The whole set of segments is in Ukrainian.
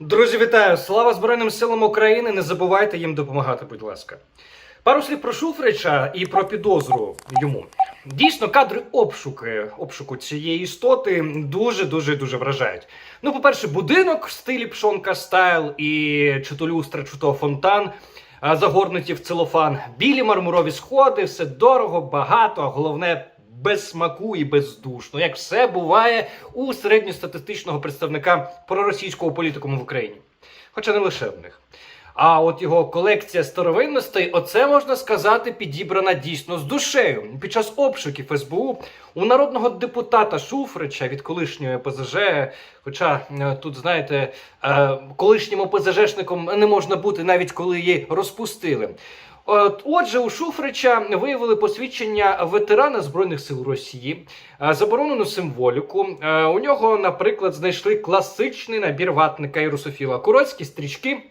Друзі, вітаю! Слава Збройним силам України! Не забувайте їм допомагати, будь ласка. Пару слів про Шуфрича і про підозру йому. Дійсно, кадри обшуки, обшуку цієї істоти дуже дуже дуже вражають. Ну, по-перше, будинок в стилі пшонка стайл і чи то люстра, чи то фонтан, загорнуті в целофан, білі мармурові сходи, все дорого, багато, а головне без смаку і бездушно, як все буває у середньостатистичного представника проросійського політикуму в Україні. Хоча не лише в них. А от його колекція старовинностей, оце можна сказати, підібрана дійсно з душею. Під час обшуків СБУ у народного депутата Шуфрича від колишньої ПЗЖ, хоча е, тут, знаєте, е, колишнім ОПЗЖшником не можна бути навіть коли її розпустили. От, Отже, у Шуфрича виявили посвідчення ветерана Збройних сил Росії, е, заборонену символіку. Е, У нього, наприклад, знайшли класичний набір ватника і русофіла, курольські стрічки,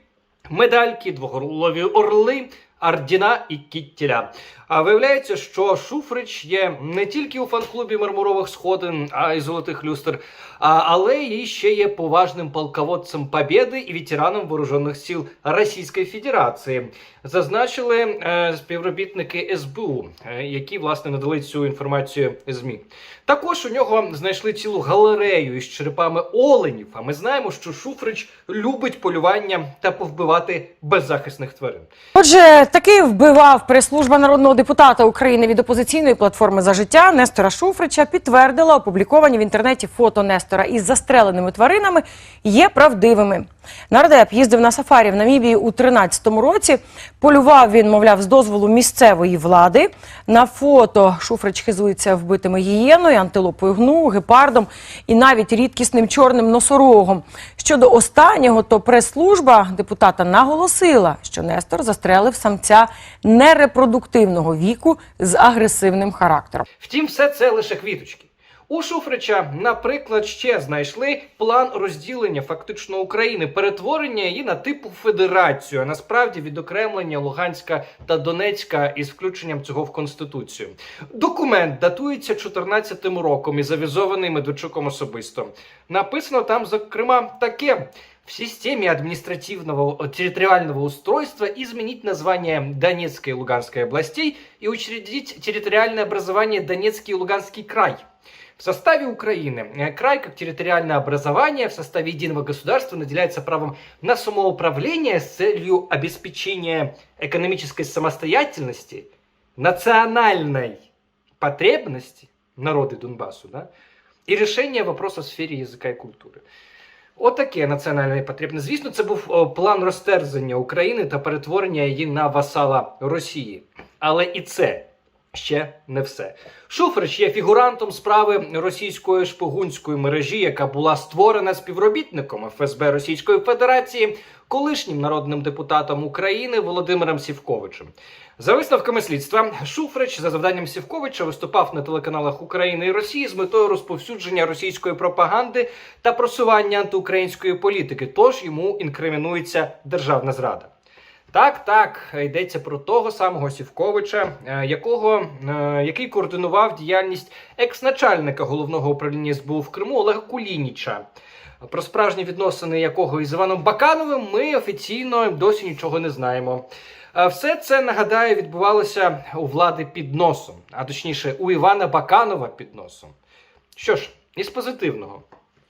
медальки, двоголові орли. Ардіна і Кіттіля. А виявляється, що Шуфрич є не тільки у фан-клубі мармурових сходин, а й золотих люстр, але і ще є поважним полководцем Побєди і ветераном вооружених сил Російської Федерації. Зазначили е, співробітники СБУ, е, які власне надали цю інформацію ЗМІ. Також у нього знайшли цілу галерею із черепами оленів. А ми знаємо, що Шуфрич любить полювання та повбивати беззахисних тварин. Отже, таки вбивав прес-служба народного депутата України від опозиційної платформи за життя Нестора Шуфрича підтвердила опубліковані в інтернеті фото Нестора із застреленими тваринами є правдивими. Нардеп їздив на сафарі в Намібії у 13-му році. Полював він, мовляв, з дозволу місцевої влади. На фото Шуфрич хизується вбитими гієною, антилопою гну, гепардом і навіть рідкісним чорним носорогом. Щодо останнього, то прес-служба депутата наголосила, що Нестор застрелив самця нерепродуктивного віку з агресивним характером. Втім, все це лише квіточки. У Шуфрича, наприклад, ще знайшли план розділення фактично України, перетворення її на типу федерацію, а насправді відокремлення Луганська та Донецька із включенням цього в конституцію. Документ датується 14-м роком і завізований Медведчуком особисто. Написано там, зокрема, таке. В системе административного э, территориального устройства изменить название Донецкой и Луганской областей и учредить территориальное образование Донецкий и Луганский край. В составе Украины э, край как территориальное образование в составе единого государства наделяется правом на самоуправление с целью обеспечения экономической самостоятельности, национальной потребности народы Донбассу, да, и решения вопроса в сфере языка и культуры. Отаке національне потрібне. Звісно, це був о, план розтерзання України та перетворення її на васала Росії. Але і це ще не все. Шуфрич є фігурантом справи російської шпигунської мережі, яка була створена співробітником ФСБ Російської Федерації, колишнім народним депутатом України Володимиром Сівковичем. За висновками слідства, Шуфрич за завданням Сівковича виступав на телеканалах України і Росії з метою розповсюдження російської пропаганди та просування антиукраїнської політики. Тож йому інкримінується державна зрада. Так, так, йдеться про того самого Сівковича, е, якого, е, який координував діяльність екс-начальника головного управління СБУ в Криму Олега Кулініча. Про справжні відносини якого із Іваном Бакановим ми офіційно досі нічого не знаємо. Все це нагадаю відбувалося у влади під носом, а точніше у Івана Баканова під носом. Що ж, із позитивного.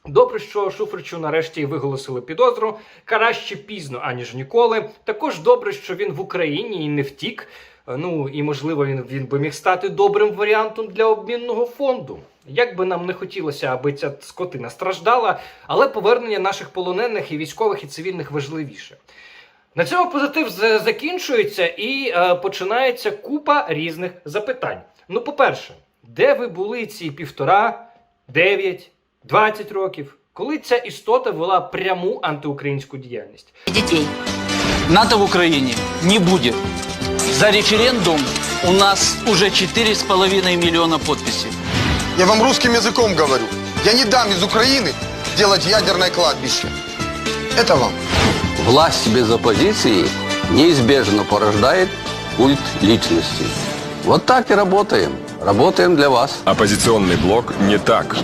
Добре, що Шуфричу нарешті виголосили підозру. Краще пізно, аніж ніколи. Також добре, що він в Україні і не втік. Ну і можливо він, він би міг стати добрим варіантом для обмінного фонду. Як би нам не хотілося, аби ця скотина страждала, але повернення наших полонених і військових і цивільних важливіше. На цьому позитив закінчується і е, починається купа різних запитань. Ну, по-перше, де ви були ці півтора, дев'ять, двадцять років, коли ця істота вела пряму антиукраїнську діяльність? детей. НАТО в Украине не будет. За референдум у нас уже 4,5 миллиона подписей. Я вам русским языком говорю. Я не дам из Украины делать ядерное кладбище. Это вам. Власть без оппозиции неизбежно порождает культ личности. Вот так и работаем. Работаем для вас. Оппозиционный блок не так.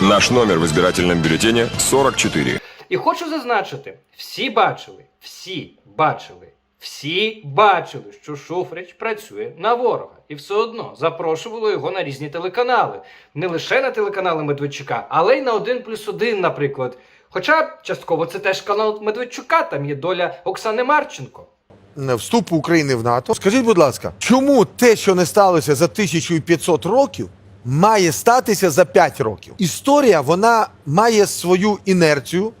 Наш номер в избирательном бюллетене 44. І хочу зазначити: всі бачили, всі бачили, всі бачили, що Шуфрич працює на ворога. І все одно запрошували його на різні телеканали. Не лише на телеканали Медведчука, але й на 1 плюс 1, наприклад. Хоча частково це теж канал Медведчука, там є доля Оксани Марченко. вступу України в НАТО. Скажіть, будь ласка, чому те, що не сталося за 1500 років, має статися за 5 років? Історія вона має свою інерцію,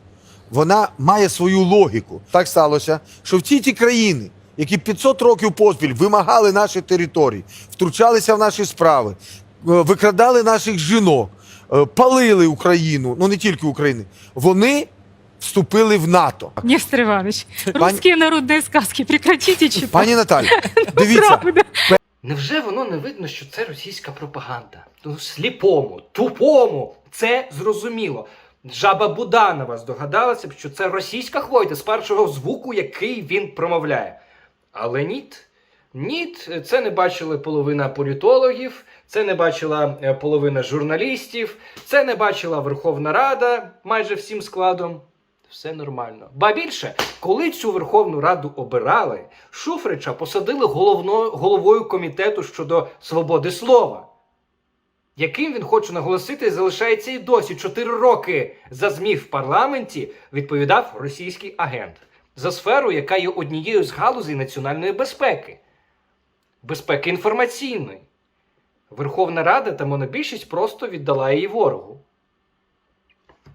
вона має свою логіку. Так сталося, що в ті ті країни, які 500 років поспіль вимагали наші території, втручалися в наші справи, е, викрадали наших жінок, е, палили Україну, ну не тільки Україну, вони вступили в НАТО. Нестор Иванович, Пань- русские народные сказки прекратите читать. Пані Наталі, дивіться, Правда. Невже воно не видно, що це російська пропаганда? Ну, сліпому, тупому, це зрозуміло. Жаба Буданова здогадалася б, що це російська хвойда з першого звуку, який він промовляє. Але ніт. Ніт, це не бачили половина політологів, це не бачила е, половина журналістів, це не бачила Верховна Рада майже всім складом. Все нормально. Ба більше, коли цю Верховну Раду обирали, Шуфрича посадили головною, головою комітету щодо свободи слова. Яким він хочу наголосити, залишається і досі 4 роки за ЗМІ в парламенті відповідав російський агент за сферу, яка є однією з галузей національної безпеки, безпеки інформаційної. Верховна Рада та монобільшість просто віддала її ворогу.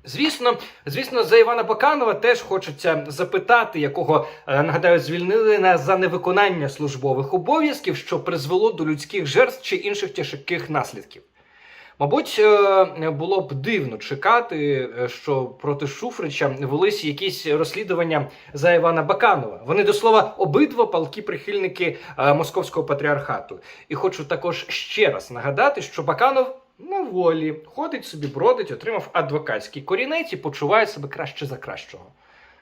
Звісно, звісно, за Івана Баканова теж хочеться запитати, якого е, нагадаю, звільнили на за невиконання службових обов'язків, що призвело до людських жертв чи інших тяжких наслідків. Мабуть, е, було б дивно чекати, е, що проти Шуфрича велись якісь розслідування за Івана Баканова. Вони до слова обидва палкі прихильники московського патріархату. І хочу також ще раз нагадати, що Баканов на волі ходить собі, бродить, отримав адвокатський корінець і почуває себе краще за кращого.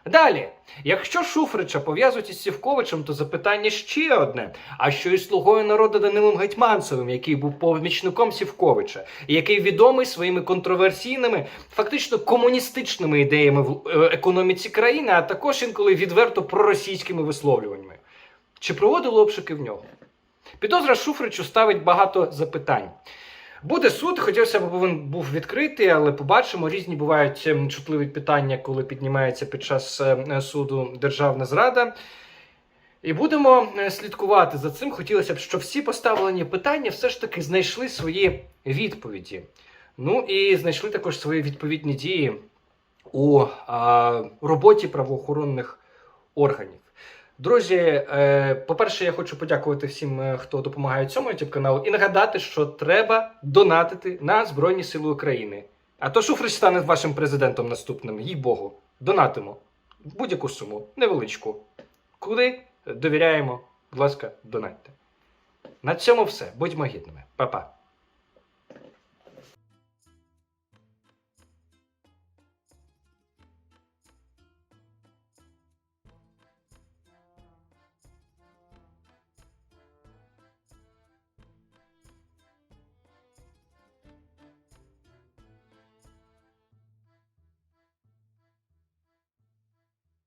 Далі, якщо Шуфрича пов'язують із Сівковичем, то запитання ще одне: а що із слугою народу Данилом Гетьманцевим, який був помічником Сівковича, і який відомий своїми контроверсійними, фактично комуністичними ідеями в е, економіці країни, а також інколи відверто проросійськими висловлюваннями? Чи проводили обшуки в нього? Підозра Шуфричу ставить багато запитань. Буде суд, хотілося б, він був відкритий, але побачимо. Різні бувають ем, чутливі питання, коли піднімається під час е, суду державна зрада. І будемо е, слідкувати за цим. Хотілося б, щоб всі поставлені питання все ж таки знайшли свої відповіді. Ну і знайшли також свої відповідні дії у а, роботі правоохоронних органів. Друзі, е, по-перше, я хочу подякувати всім, е, хто допомагає цьому youtube каналу, і нагадати, що треба донатити на Збройні Сили України. А то Шуфрич стане вашим президентом наступним, їй Богу. Донатимо будь-яку суму, невеличку. Куди довіряємо, будь ласка, донатьте. На цьому все. Будьмо гідними. Па-па.